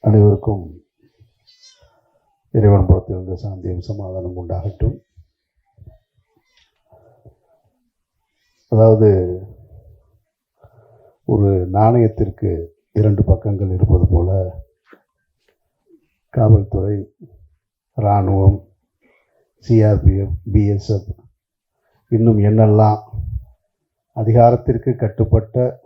அனைவருக்கும் இறைவன் புறத்திலிருந்து சாந்தியும் சமாதானம் உண்டாகட்டும். அதாவது ஒரு நாணயத்திற்கு இரண்டு பக்கங்கள் இருப்பது போல காவல்துறை இராணுவம் சிஆர்பிஎஃப் பிஎஸ்எஃப் இன்னும் என்னெல்லாம் அதிகாரத்திற்கு கட்டுப்பட்ட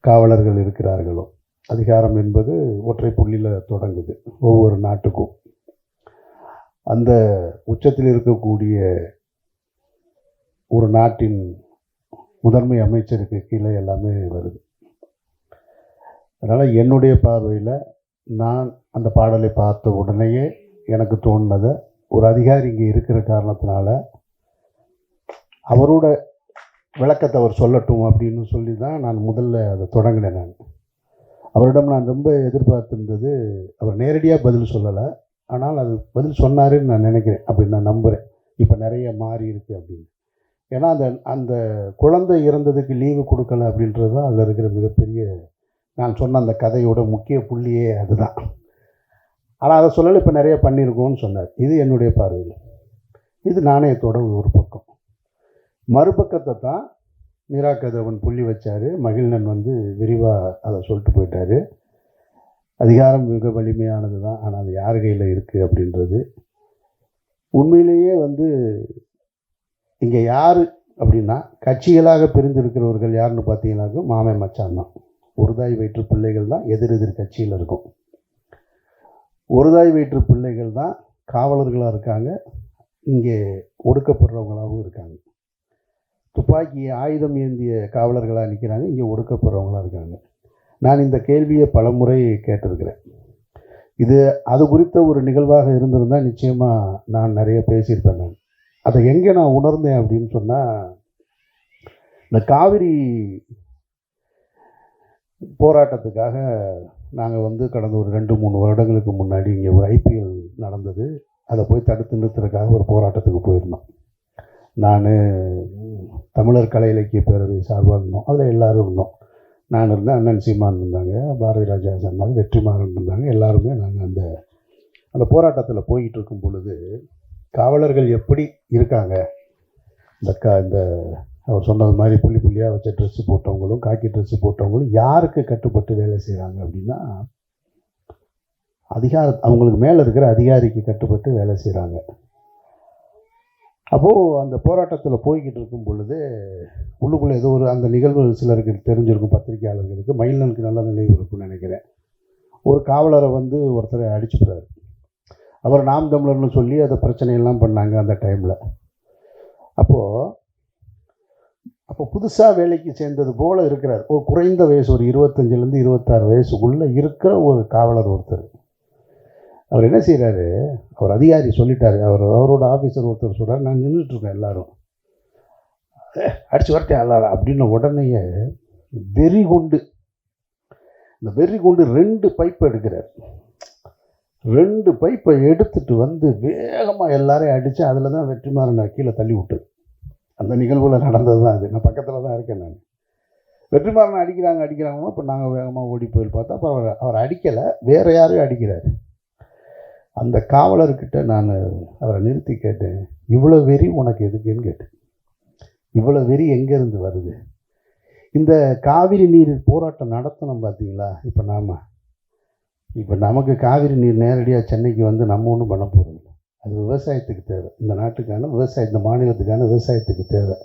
காவலர்கள் இருக்கிறார்களோ அதிகாரம் என்பது ஒற்றை புள்ளியில் தொடங்குது. ஒவ்வொரு நாட்டுக்கும். அந்த உச்சத்தில் இருக்கக்கூடிய ஒரு நாட்டின் முதன்மை அமைச்சருக்கு கீழே எல்லாமே வருது. அதனால் என்னுடைய பார்வையில் நான் அந்த பாடலை பார்த்த உடனேயே எனக்கு தோணுனதை ஒரு அதிகாரி இங்கே இருக்கிற காரணத்தினால அவரோட விளக்கத்தை அவர் சொல்லட்டும் அப்படின்னு சொல்லி தான் நான் முதல்ல அதை தொடங்கினேன் நான். அவரிடம் நான் ரொம்ப எதிர்பார்த்திருந்தது அவர் நேரடியாக பதில் சொல்லலை. ஆனால் அது பதில் சொன்னாருன்னு நான் நினைக்கிறேன் அப்படின்னு நான் நம்புகிறேன் இப்போ நிறைய மாறி இருக்கு அப்படின்னு. ஏன்னா அந்த அந்த குழந்தை இறந்ததுக்கு லீவு கொடுக்கல அப்படின்றது தான் அதில் இருக்கிற மிகப்பெரிய நான் சொன்ன அந்த கதையோட முக்கிய புள்ளியே அதுதான். ஆனால் அதை சொல்லலை இப்போ நிறைய பண்ணியிருக்கோன்னு சொன்னார். இது என்னுடைய பார்வையில். இது நாணயத்தோட ஒரு பக்கம். மறுபக்கத்தை தான் மீரா கதிரவன் புள்ளி வச்சார். மகிழ்நன் வந்து விரிவாக அதை சொல்லிட்டு போயிட்டாரு. அதிகாரம் மிக வலிமையானது தான். ஆனால் அது யார் கையில் இருக்குது அப்படின்றது. உண்மையிலேயே வந்து இங்கே யார் அப்படின்னா கட்சிகளாக பிரிந்திருக்கிறவர்கள் யாருன்னு பார்த்தீங்கன்னாக்க மாமே மச்சான் தான். ஒரு தாய் வயிற்று பிள்ளைகள் தான் எதிர் எதிர் கட்சியில் இருக்கும். ஒருதாய் வயிற்று பிள்ளைகள் தான் காவலர்களாக இருக்காங்க. இங்கே ஒடுக்கப்படுறவங்களாகவும் இருக்காங்க. துப்பாக்கி ஆயுதம் ஏந்திய காவலர்களாக நிற்கிறாங்க இங்கே ஒடுக்கப்படுறவங்களாக இருக்காங்க. நான் இந்த கேள்வியை பலமுறை கேட்டிருக்கிறேன். இது அது குறித்த ஒரு நிகழ்வாக இருந்திருந்தால் நிச்சயமாக நான் நிறைய பேசியிருப்பேன் நான். அதை எங்கே நான் உணர்ந்தேன் அப்படின்னு சொன்னால் இந்த காவிரி போராட்டத்துக்காக நாங்கள் வந்து கடந்த ஒரு ரெண்டு மூணு வருடங்களுக்கு முன்னாடி இங்கே ஒரு ஐபிஎல் நடந்தது. அதை போய் தடுத்து நிறுத்துறதுக்காக ஒரு போராட்டத்துக்கு போயிருந்தோம். நான் தமிழர் கலை இலக்கிய பேரவை சார்பாக இருந்தோம். அதில் எல்லோரும் இருந்தோம். நான் இருந்தேன் அண்ணன் சீமான் இருந்தாங்க பாரதி ராஜா சொன்னாங்க வெற்றிமாறன் இருந்தாங்க. எல்லாருமே நாங்கள் அந்த அந்த போராட்டத்தில் போய்கிட்டு இருக்கும் பொழுது காவலர்கள் எப்படி இருக்காங்க? இந்த க இந்த அவர் சொன்னது மாதிரி புள்ளி புள்ளியாக வச்ச ட்ரெஸ்ஸு போட்டவங்களும் காக்கி ட்ரெஸ்ஸு போட்டவங்களும் யாருக்கு கட்டுப்பட்டு வேலை செய்கிறாங்க அப்படின்னா அதிகார அவங்களுக்கு மேலே இருக்கிற அதிகாரிக்கு கட்டுப்பட்டு வேலை செய்கிறாங்க அப்போது அந்த போராட்டத்தில் போய்கிட்டு இருக்கும் பொழுது உள்ளுக்குள்ளே ஏதோ ஒரு அந்த நிகழ்வு சிலருக்கு தெரிஞ்சிருக்கும் பத்திரிகையாளர்களுக்கு மயிலனுக்கு நல்ல நினைவு இருக்கும்னு நினைக்கிறேன். ஒரு காவலரை வந்து ஒருத்தரை அடிச்சுக்கிறாரு அவர் நாம் தமிழர்னு சொல்லி அதை பிரச்சனையெல்லாம் பண்ணாங்க அந்த டைமில் அப்போது அப்போ புதுசாக வேலைக்கு சேர்ந்தது போல் இருக்கிறார். ஒரு குறைந்த வயசு ஒரு இருபத்தஞ்சிலேருந்து இருபத்தாறு வயசுக்குள்ளே இருக்கிற ஒரு காவலர் ஒருத்தர். அவர் என்ன செய்கிறாரு அவர் அதிகாரி சொல்லிட்டாரு. அவர் அவரோட ஆஃபீஸர் ஒருத்தர் சொல்கிறார் நான் நின்றுட்டுருக்கேன் எல்லாரும். அடிச்சு வரட்டேன் எல்லாரும் அப்படின்ன உடனேயே வெறி கொண்டு இந்த வெறி கொண்டு ரெண்டு பைப்பை எடுக்கிறார். ரெண்டு பைப்பை எடுத்துட்டு வந்து வேகமாக எல்லாரையும் அடித்து அதில் தான் வெற்றிமாறனை கீழே தள்ளி விட்டது. அந்த நிகழ்வில் நடந்தது தான் அது. நான் பக்கத்தில் தான் இருக்கேன் நான். வெற்றிமாறனை அடிக்கிறாங்க அடிக்கிறாங்க. இப்போ நாங்கள் வேகமாக ஓடி போய் பார்த்தா அப்போ அவர் அவர் அடிக்கலை. வேறு யாரையும் அடிக்கிறாரு. அந்த காவலர்கிட்ட நான் அவரை நிறுத்தி கேட்டேன் இவ்வளோ வெறி உனக்கு எதுக்குன்னு கேட்டேன். இவ்வளோ வெறி எங்கேருந்து வருது? இந்த காவிரி நீர் போராட்டம் நடத்தணும் பார்த்தீங்களா? இப்போ நாம். இப்போ நமக்கு காவிரி நீர் நேரடியாக சென்னைக்கு வந்து நம்ம ஒன்றும் பண்ண போகிறது அது விவசாயத்துக்கு தேவை. இந்த நாட்டுக்கான விவசாய இந்த மாநிலத்துக்கான விவசாயத்துக்கு தேவை.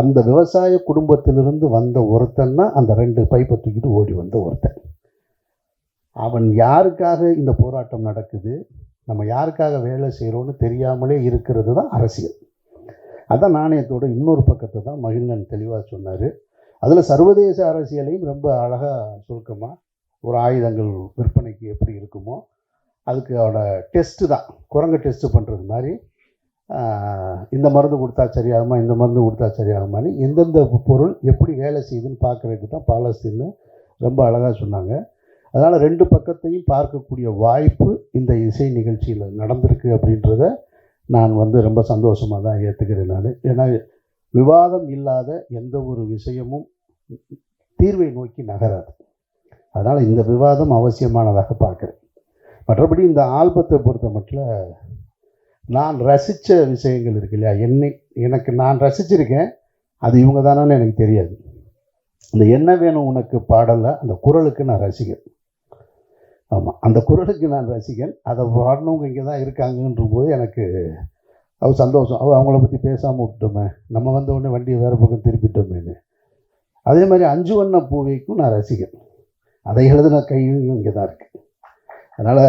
அந்த விவசாய குடும்பத்திலிருந்து வந்த ஒருத்தன்னா அந்த ரெண்டு பைப்பை தூக்கிட்டு ஓடி வந்த ஒருத்தன். அவன் யாருக்காக இந்த போராட்டம் நடக்குது? நம்ம யாருக்காக வேலை செய்கிறோன்னு தெரியாமலே இருக்கிறது தான் அரசியல். அதான் நாணயத்தோட இன்னொரு பக்கத்தை தான் மகிழ்நன் தெளிவாக சொன்னார். அதில் சர்வதேச அரசியலையும் ரொம்ப அழகாக சுருக்கமாக ஒரு ஆயுதங்கள் விற்பனைக்கு எப்படி இருக்குமோ அதுக்கு அவனோட டெஸ்ட்டு தான். குரங்கு டெஸ்ட்டு பண்ணுறது மாதிரி இந்த மருந்து கொடுத்தா சரியாகுமா இந்த மருந்து கொடுத்தா சரியாகுமான்னு எந்தெந்த பொருள் எப்படி வேலை செய்யுதுன்னு பார்க்குறதுக்கு தான் பாலஸ்தீன்னு ரொம்ப அழகாக சொன்னாங்க. அதனால் ரெண்டு பக்கத்தையும் பார்க்கக்கூடிய வாய்ப்பு இந்த இசை நிகழ்ச்சியில் நடந்திருக்கு அப்படின்றத நான் வந்து ரொம்ப சந்தோஷமாக தான் ஏற்றுக்கிறேன் நான். ஏன்னா விவாதம் இல்லாத எந்த ஒரு விஷயமும் தீர்வை நோக்கி நகராது. அதனால் இந்த விவாதம் அவசியமானதாக பார்க்குறேன். மற்றபடி இந்த ஆல்பத்தை பொறுத்த மட்டும் நான் ரசித்த விஷயங்கள் இருக்கு இல்லையா? என்னை எனக்கு நான் ரசிச்சிருக்கேன். அது இவங்க தானேன்னு எனக்கு தெரியாது. இந்த என்ன வேணும் உனக்கு பாடலை அந்த குரலுக்கு நான் ரசிக்கிறேன். ஆமாம் அந்த குரலுக்கு நான் ரசிகன். அதை பாடினவங்க இங்கே தான் இருக்காங்கன்ற போது எனக்கு அது சந்தோஷம். அவள் அவங்கள பற்றி பேசாமல் விட்டோமே நம்ம வந்த உடனே வண்டியை வேறு பக்கம் திருப்பிட்டோமேன்னு. அதே மாதிரி அஞ்சு வண்ண பூவைக்கும் நான் ரசிகன். அதை எழுதின கையும் இங்கே தான் இருக்குது அதனால்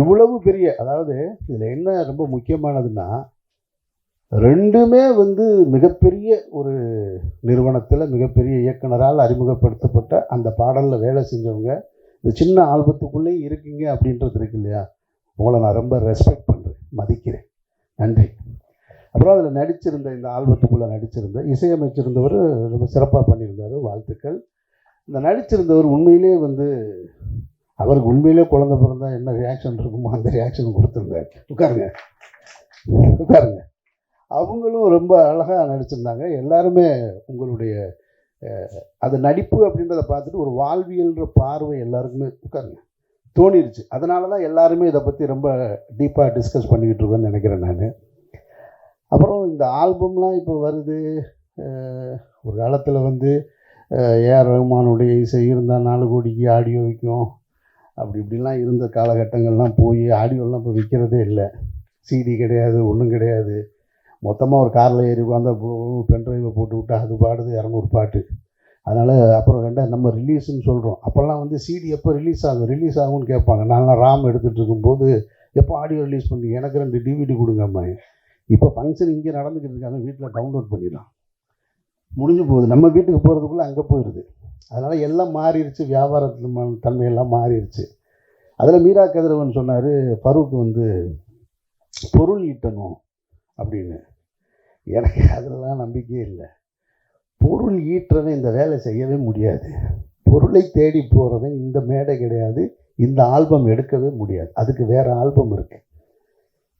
இவ்வளவு பெரிய அதாவது இதில் என்ன ரொம்ப முக்கியமானதுன்னா ரெண்டுமே வந்து மிகப்பெரிய ஒரு நிறுவனத்தில் மிகப்பெரிய இயக்குனரால் அறிமுகப்படுத்தப்பட்ட அந்த பாடலில் வேலை செஞ்சவங்க இந்த சின்ன ஆல்பத்துக்குள்ளேயும் இருக்கீங்க அப்படின்றது இருக்கு இல்லையா? உங்களை நான் ரொம்ப ரெஸ்பெக்ட் பண்ணுறேன் மதிக்கிறேன். நன்றி. அப்புறம் அதில் நடிச்சிருந்த இந்த ஆல்பத்துக்குள்ளே நடிச்சிருந்த இசையமைச்சிருந்தவர் ரொம்ப சிறப்பாக பண்ணியிருந்தார் வாழ்த்துக்கள். இந்த நடிச்சிருந்தவர் உண்மையிலே வந்து அவருக்கு உண்மையிலே குழந்தை பிறந்தா என்ன ரியாக்ஷன் இருக்குமோ அந்த ரியாக்ஷன் கொடுத்துருந்தார் உட்காருங்க. உட்காருங்க. அவங்களும் ரொம்ப அழகாக நடிச்சிருந்தாங்க. எல்லாருமே உங்களுடைய அது நடிப்பு அப்படின்றத பார்த்துட்டு ஒரு வாழ்வியல்ன்ற பார்வை எல்லாருக்குமே உட்காருங்க. தோணிருச்சு. அதனால தான் எல்லாருமே இதை பற்றி ரொம்ப டீப்பாக டிஸ்கஸ் பண்ணிக்கிட்டு இருக்கோன்னு நினைக்கிறேன் நான். அப்புறம் இந்த ஆல்பம்லாம் இப்போ வருது. ஒரு காலத்தில் வந்து ஏஆர் ரஹ்மானுடைய இசை இருந்தால் நாலு கோடிக்கு ஆடியோ விற்கும் அப்படி இப்படிலாம் இருந்த காலகட்டங்கள்லாம் போய் ஆடியோலாம் இப்போ விற்கிறதே இல்லை. சிடி கிடையாது ஒன்றும் கிடையாது. மொத்தமாக ஒரு காரில் ஏறி உட்காந்து பென் ட்ரைவை போட்டு விட்டா அது பாடுது இரநூறு பாட்டு. அதனால் அப்புறம் ரெண்டா நம்ம ரிலீஸ்னு சொல்கிறோம் அப்போல்லாம் வந்து சிடி எப்போ ரிலீஸ் ஆகும் ரிலீஸ் ஆகும்னு கேட்பாங்க. நான்லாம் ராம் எடுத்துகிட்டு இருக்கும்போது எப்போ ஆடியோ ரிலீஸ் பண்ணி எனக்கு ரெண்டு டிவிடி கொடுங்கம்மா இப்போ ஃபங்க்ஷன் இங்கே நடந்துக்கிட்டு இருக்காங்க வீட்டில் டவுன்லோட் பண்ணிடலாம். முடிஞ்சு போகுது. நம்ம வீட்டுக்கு போகிறதுக்குள்ளே அங்கே போயிடுது அதனால் எல்லாம் மாறிடுச்சு. வியாபாரத்து தன்மையெல்லாம் மாறிடுச்சு. அதில் மீரா கதிரவன் சொன்னார் ஃபரூக் வந்து பொருள் ஈட்டணும் அப்படின்னு. எனக்கு அதெல்லாம் நம்பிக்கையே இல்லை. பொருள் ஈட்டுறவன் இந்த வேலை செய்யவே முடியாது. பொருளை தேடி போகிறவன் இந்த மேடை கிடையாது. இந்த ஆல்பம் எடுக்கவே முடியாது. அதுக்கு வேறு ஆல்பம் இருக்குது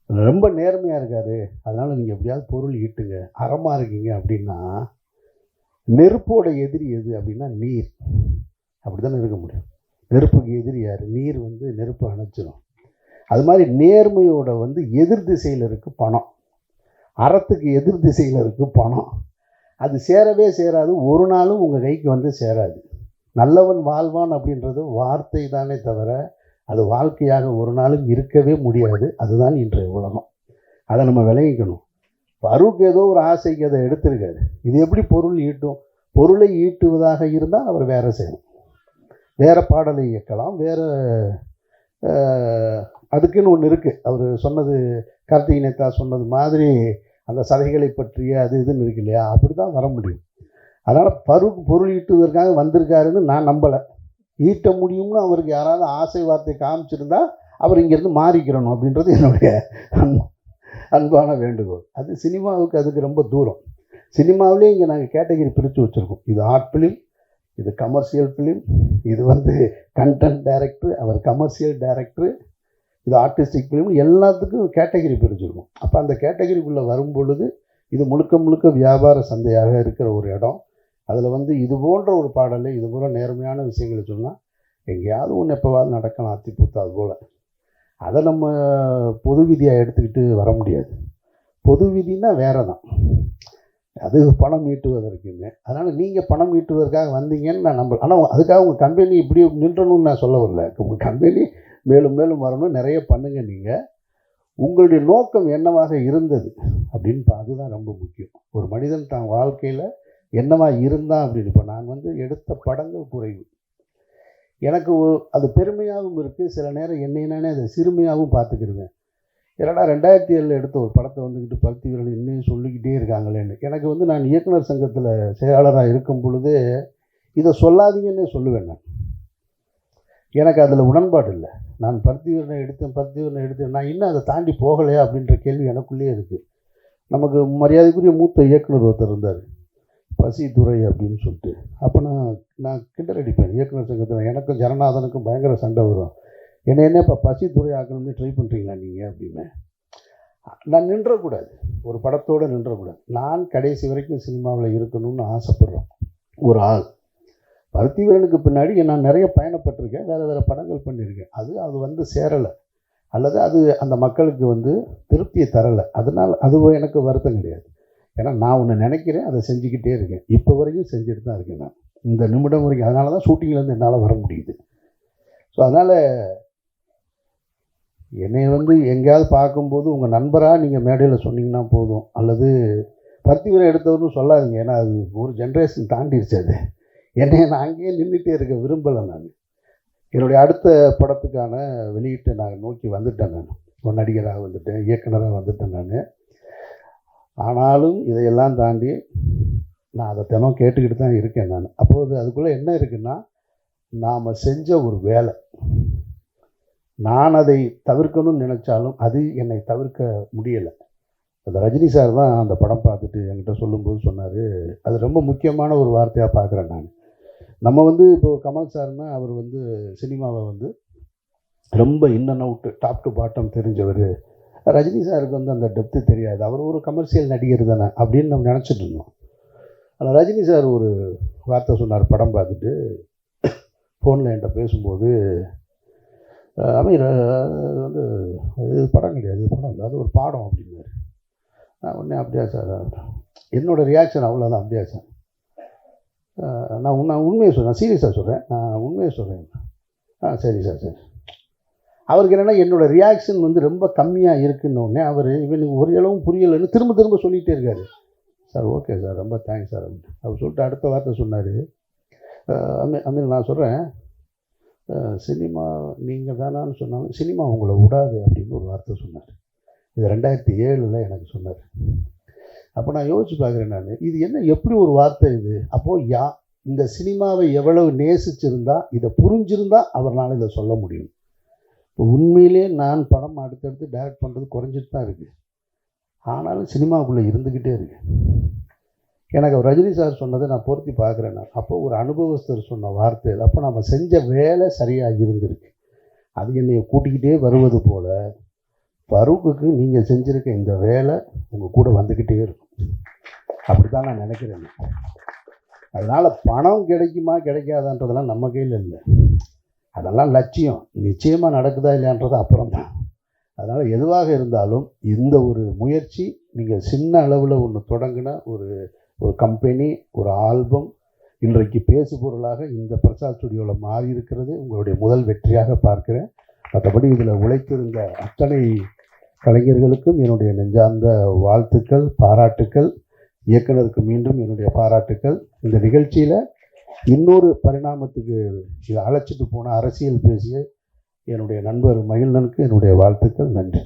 ரொம்ப நேர்மையாக இருக்காரு. அதனால் நீங்கள் எப்படியாவது பொருள் ஈட்டுங்க. அறமாக இருக்கீங்க அப்படின்னா நெருப்போட எதிரி எது அப்படின்னா நீர். அப்படி தானே இருக்க முடியும். நெருப்புக்கு எதிரி யார்? நீர் வந்து நெருப்பு அணைச்சிடும் அது மாதிரி நேர்மையோட வந்து எதிர் திசையில் இருக்குது பணம். அறத்துக்கு எதிர் திசையில் இருக்குது பணம். அது சேரவே சேராது. ஒரு நாளும் உங்கள் கைக்கு வந்து சேராது. நல்லவன் வாழ்வான் அப்படின்றது வார்த்தை தானே தவிர அது வாழ்க்கையாக ஒரு நாளும் இருக்கவே முடியாது. அதுதான் இன்றைய உலகம். அதை நம்ம விளங்கிக்கணும். ஃபரூக் ஏதோ ஒரு ஆசைக்கு அதை எடுத்திருக்காரு. இது எப்படி பொருள் ஈட்டும்? பொருளை ஈட்டுவதாக இருந்தால் அவர் வேறு செய்யணும். வேறு பாடலை இயக்கலாம். வேறு அதுக்குன்னு ஒன்று இருக்குது அவர் சொன்னது கார்த்திகை நேதா சொன்னது மாதிரி அந்த சதைகளை பற்றிய அது இதுன்னு இருக்கு இல்லையா? அப்படி தான் வர முடியும். அதனால் பரு பொருள் ஈட்டுவதற்காக வந்திருக்காருன்னு நான் நம்பலை. ஈட்ட முடியும்னு அவருக்கு யாராவது ஆசை வார்த்தை காமிச்சிருந்தா அவர் இங்கேருந்து மாறிக்கிறணும் அப்படின்றது என்னுடைய அன்பு- அன்பான வேண்டுகோள். அது சினிமாவுக்கு அதுக்கு ரொம்ப தூரம். சினிமாவிலே இங்கே நாங்கள் கேட்டகரி பிரித்து வச்சுருக்கோம். இது ஆர்ட் ஃபிலிம் இது கமர்ஷியல் ஃபிலிம் இது வந்து கண்டென்ட் டைரக்டர் அவர் கமர்ஷியல் டைரக்டர் இது ஆர்டிஸ்டிக் ஃபிலிம் எல்லாத்துக்கும் கேட்டகரி பிரிஞ்சிருக்கும். அப்போ அந்த கேட்டகரிக்குள்ளே வரும் பொழுது இது முழுக்க முழுக்க வியாபார சந்தையாக இருக்கிற ஒரு இடம். அதில் வந்து இது போன்ற ஒரு பாடலை இது போல் நேர்மையான விஷயங்களை சொன்னால் எங்கேயாவது ஒன்று எப்போவாது நடக்கலாம் அத்தி பூத்தாது போல். அதை நம்ம பொது விதியாக எடுத்துக்கிட்டு வர முடியாது. பொது விதினா வேறு தான் அது பணம் ஈட்டுவதற்குன்னு அதனால் நீங்கள் பணம் ஈட்டுவதற்காக வந்தீங்கன்னு நான் நம்ப ஆனால் அதுக்காக உங்கள் கம்பெனி இப்படி நின்றணும்னு நான் சொல்ல வரல. உங்கள் கம்பெனி மேலும் மேலும் வரணும். நிறைய பண்ணுங்க நீங்கள் உங்களுடைய நோக்கம் என்னவாக இருந்தது அப்படின்னு அதுதான் ரொம்ப முக்கியம். ஒரு மனிதன் தான் வாழ்க்கையில் என்னவா இருந்தான் அப்படின்னு இப்போ நான் வந்து எடுத்த படங்கள் குறைவு. எனக்கு அது பெருமையாகவும் இருக்குது சில நேரம் என்னை நானே அதை சிறுமையாகவும் பார்த்துக்கிடுவேன். ஏன்னா ரெண்டாயிரத்தி ஏழில் எடுத்த ஒரு படத்தை வந்துக்கிட்டு பருத்தி வீரர்கள் இன்னும் சொல்லிக்கிட்டே இருக்காங்களேன்னு. எனக்கு வந்து நான் இயக்குனர் சங்கத்தில் செயலாளராக இருக்கும் பொழுது இதை சொல்லாதீங்கன்னே சொல்லுவேன் நான். எனக்கு அதில் உடன்பாடு இல்லை. நான் பருத்திவீரனை எடுத்தேன் பருத்திவீரனை எடுத்தேன். நான் இன்னும் அதை தாண்டி போகலையா அப்படின்ற கேள்வி எனக்குள்ளேயே இருக்குது நமக்கு மரியாதைக்குரிய மூத்த இயக்குனர் ஒருத்தர் இருந்தார். பசி துரை அப்படின்னு சொல்லிட்டு. அப்போ நான் நான் கிண்டல் அடிப்பேன். இயக்குனர் சங்கத்தில் எனக்கும் ஜனநாதனுக்கும் பயங்கர சண்டை வரும். என்ன என்ன இப்போ பசி ஆக்கணும்னு ட்ரை பண்ணுறீங்களா நீங்கள் அப்படின்னு. நான் நின்றக்கூடாது. ஒரு படத்தோடு நின்றக்கூடாது. நான் கடைசி வரைக்கும் சினிமாவில் இருக்கணும்னு ஆசைப்பட்றோம். ஒரு ஆள். பருத்திவீரனுக்கு பின்னாடி நான் நிறைய பயணப்பட்டிருக்கேன் வேறு வேறு படங்கள் பண்ணியிருக்கேன் அது அது வந்து சேரலை. அல்லது அது அந்த மக்களுக்கு வந்து திருப்தியை தரலை. அதனால் அது எனக்கு வருத்தம் கிடையாது. ஏன்னா நான் ஒன்று நினைக்கிறேன் அதை செஞ்சுக்கிட்டே இருக்கேன். இப்போ வரைக்கும் செஞ்சுட்டு தான் இருக்கேன் நான். இந்த நிமிடம் வரைக்கும் அதனால தான் ஷூட்டிங்லேருந்து என்னால் வர முடியுது. ஸோ அதனால் என்னை வந்து எங்கேயாவது பார்க்கும்போது உங்கள் நண்பராக நீங்கள் மேடையில் சொன்னீங்கன்னா போதும். அல்லது பருத்தி வீரம் எடுத்தவர்னு சொல்லாதீங்க. ஏன்னா அது ஒரு ஜென்ரேஷன் தாண்டிடுச்சு அது. என்னை நான் அங்கேயே நின்றுட்டே இருக்க விரும்பலை நான். என்னுடைய அடுத்த படத்துக்கான வெளியீட்டை நான் நோக்கி வந்துட்டேன் நான். ஒரு நடிகராக வந்துட்டேன் இயக்குனராக வந்துட்டேன் நான். ஆனாலும் இதையெல்லாம் தாண்டி நான் அதை தினம் கேட்டுக்கிட்டு தான் இருக்கேன் நான். அப்போது அதுக்குள்ளே என்ன இருக்குன்னா நாம் செஞ்ச ஒரு வேலை. நான் அதை தவிர்க்கணும்னு நினச்சாலும் அது என்னை தவிர்க்க முடியலை. அந்த ரஜினி சார் தான் அந்த படம் பார்த்துட்டு என்கிட்ட சொல்லும்போது சொன்னார் அது ரொம்ப முக்கியமான ஒரு வார்த்தையாக பார்க்குறேன் நான். நம்ம வந்து இப்போது கமல் சார்னா அவர் வந்து சினிமாவை வந்து ரொம்ப in and out top to bottom தெரிஞ்சவர். ரஜினி சாருக்கு வந்து அந்த டெப்த்து தெரியாது. அவர் ஒரு கமர்ஷியல் நடிகர் தானே அப்படின்னு நம்ம நினச்சிட்டு இருந்தோம். ஆனால் ரஜினி சார் ஒரு வார்த்தை சொன்னார் படம் பார்த்துட்டு. ஃபோனில் என்கிட்ட பேசும்போது அமீர் வந்து இது படம் கிடையாது இது படம் இல்லை அது ஒரு பாடம் அப்படின்னாரு. நான் உடனே அப்படியா சார் என்னோடய ரியாக்ஷன் அவ்வளோதான் அப்படியா சார்? நான் நான் உண்மையை சொல்கிறேன் சீரியஸாக சொல்கிறேன் நான் உண்மையை சொல்கிறேன் ஆ சரி சார் சரி. அவருக்கு என்னென்னா என்னோடய ரியாக்ஷன் வந்து ரொம்ப கம்மியாக இருக்குன்னொடனே அவர் இவனுக்கு ஒரு அளவும் புரியலைன்னு திரும்ப திரும்ப சொல்லிகிட்டே இருக்காரு. Sir okay sir. ரொம்ப தேங்க்ஸ் சார். அப்படின்னு அவர் சொல்லிட்டு அடுத்த வார்த்தை சொன்னார். அமீர் அமீர் நான் சொல்கிறேன் சினிமா நீங்கள் வேணான்னு சொன்னாலும் சினிமா உங்களை விடாது அப்படின்னு ஒரு வார்த்தை சொன்னார். இது ரெண்டாயிரத்தி ஏழில் எனக்கு சொன்னார். அப்போ நான் யோசிச்சு பார்க்குறேன் நான். இது என்ன எப்படி ஒரு வார்த்தை இது? அப்போது யா இந்த சினிமாவை எவ்வளவு நேசிச்சிருந்தா இதை புரிஞ்சிருந்தா அவர்னால இதை சொல்ல முடியும். இப்போ உண்மையிலே நான் படம் அடுத்தடுத்து டைரக்ட் பண்ணுறது குறைஞ்சிட்டு தான் இருக்குது ஆனாலும் சினிமாவுக்குள்ளே இருந்துக்கிட்டே இருக்கு. எனக்கு ரஜினி சார் சொன்னதை நான் பொருத்தி பார்க்குறேன் நான். அப்போ ஒரு அனுபவஸ்தர் சொன்ன வார்த்தை அப்போ நம்ம செஞ்ச வேலை சரியாக இருந்திருக்கு. அது என்னை கூட்டிக்கிட்டே வருவது போல் பருவுக்கு நீங்கள் செஞ்சுருக்க இந்த வேலை உங்கள் கூட வந்துக்கிட்டே இருக்கும். அப்படி தான் நான் நினைக்கிறேன். அதனால் பணம் கிடைக்குமா கிடைக்காதான்றதெல்லாம் நம்ம கையில் இல்லை. அதெல்லாம் லட்சியம். நிச்சயமாக நடக்குதா இல்லையான்றது அப்புறம் தான் அதனால் எதுவாக இருந்தாலும் இந்த ஒரு முயற்சி நீங்கள் சின்ன அளவில் ஒன்று தொடங்கின ஒரு ஒரு கம்பெனி ஒரு ஆல்பம் இன்றைக்கு பேசு பொருளாக இந்த பிரசாத் ஸ்டுடியோவில் மாறி இருக்கிறது உங்களுடைய முதல் வெற்றியாக பார்க்கிறேன். மற்றபடி இதில் உழைத்திருந்த அத்தனை கலைஞர்களுக்கும் என்னுடைய நெஞ்சார்ந்த வாழ்த்துக்கள் பாராட்டுக்கள். இயக்குனருக்கு மீண்டும் என்னுடைய பாராட்டுக்கள். இந்த நிகழ்ச்சியில் இன்னொரு பரிணாமத்துக்கு இதை அழைச்சிட்டு போன அரசியல் பேசிய என்னுடைய நண்பர் மகிழ்நனுக்கு என்னுடைய வாழ்த்துக்கள். நன்றி.